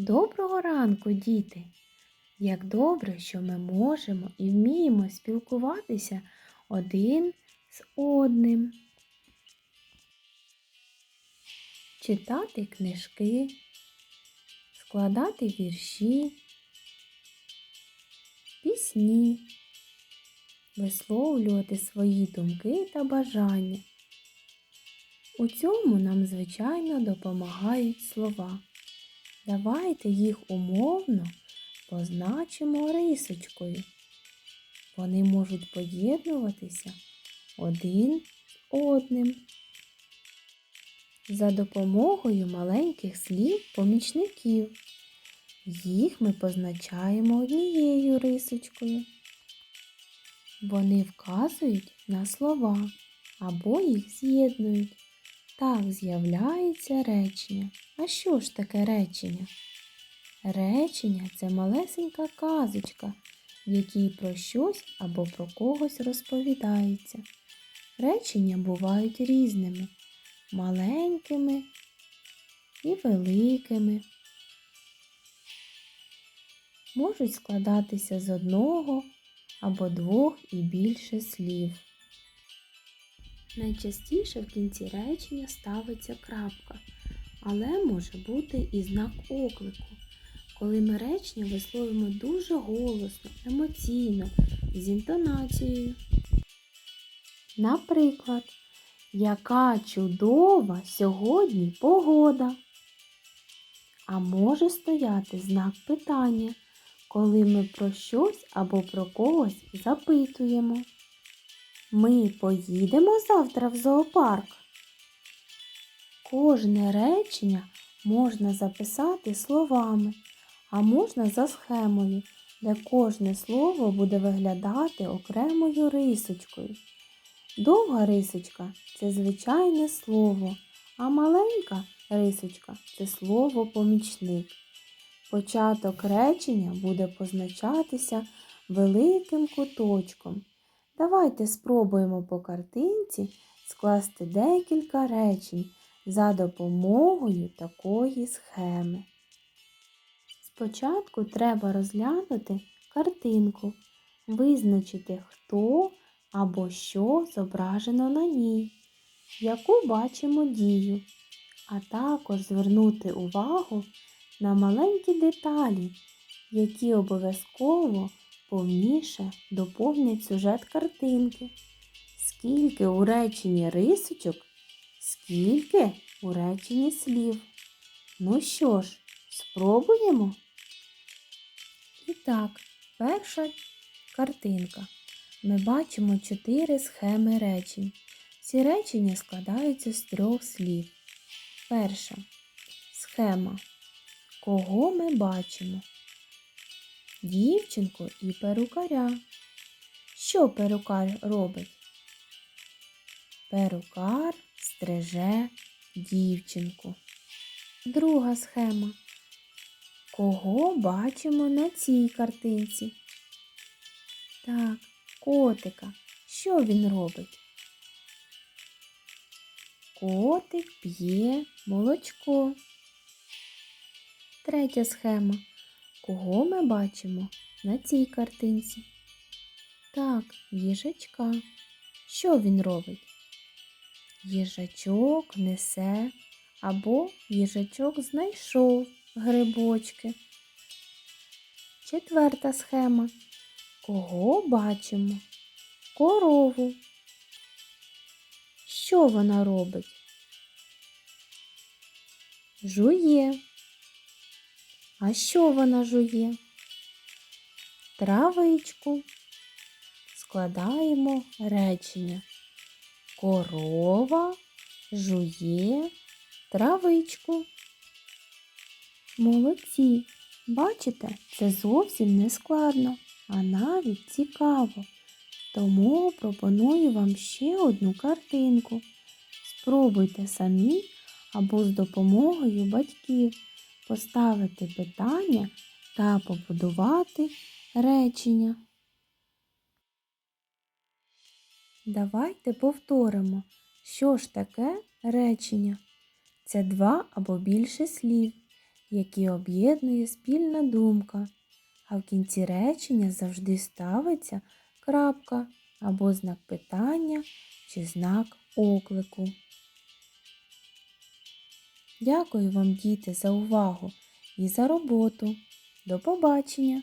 Доброго ранку, діти! Як добре, що ми можемо і вміємо спілкуватися один з одним, читати книжки, складати вірші, пісні, висловлювати свої думки та бажання. У цьому нам, звичайно, допомагають слова. Давайте їх умовно позначимо рисочкою. Вони можуть поєднуватися один з одним. За допомогою маленьких слів помічників. Їх ми позначаємо однією рисочкою. Вони вказують на слова або їх з'єднують. Так з'являється речення. А що ж таке речення? Речення це малесенька казочка, в якій про щось або про когось розповідається. Речення бувають різними, маленькими і великими. Можуть складатися з одного або двох і більше слів. Найчастіше в кінці речення ставиться крапка, але може бути і знак оклику, коли ми речення висловимо дуже голосно, емоційно, з інтонацією. Наприклад, яка чудова сьогодні погода. А може стояти знак питання, коли ми про щось або про когось запитуємо. Ми поїдемо завтра в зоопарк. Кожне речення можна записати словами, а можна за схемою, де кожне слово буде виглядати окремою рисочкою. Довга рисочка це звичайне слово, а маленька рисочка це слово помічник. Початок речення буде позначатися великим куточком. Давайте спробуємо по картинці скласти декілька речень за допомогою такої схеми. Спочатку треба розглянути картинку, визначити, хто або що зображено на ній, яку бачимо дію, а також звернути увагу на маленькі деталі, які обов'язково повніше доповнять сюжет картинки. Скільки у реченні рисочок, скільки у реченні слів. Ну що ж, спробуємо? І так, перша картинка. Ми бачимо чотири схеми речень. Ці речення складаються з трьох слів. Перша схема. Кого ми бачимо? Дівчинку і перукаря. Що перукар робить? Перукар стриже дівчинку. Друга схема. Кого бачимо на цій картинці? Так, котика. Що він робить? Котик п'є молочко. Третя схема. Кого ми бачимо на цій картинці? Так, їжачка. Що він робить? Їжачок несе або їжачок знайшов грибочки. Четверта схема. Кого бачимо? Корову. Що вона робить? Жує. А що вона жує? Травичку. Складаємо речення. Корова жує травичку. Молодці. Бачите, це зовсім не складно, а навіть цікаво. Тому пропоную вам ще одну картинку. Спробуйте самі або з допомогою батьків поставити питання та побудувати речення. Давайте повторимо, що ж таке речення. Це два або більше слів, які об'єднує спільна думка, а в кінці речення завжди ставиться крапка або знак питання чи знак оклику. Дякую вам, діти, за увагу і за роботу. До побачення!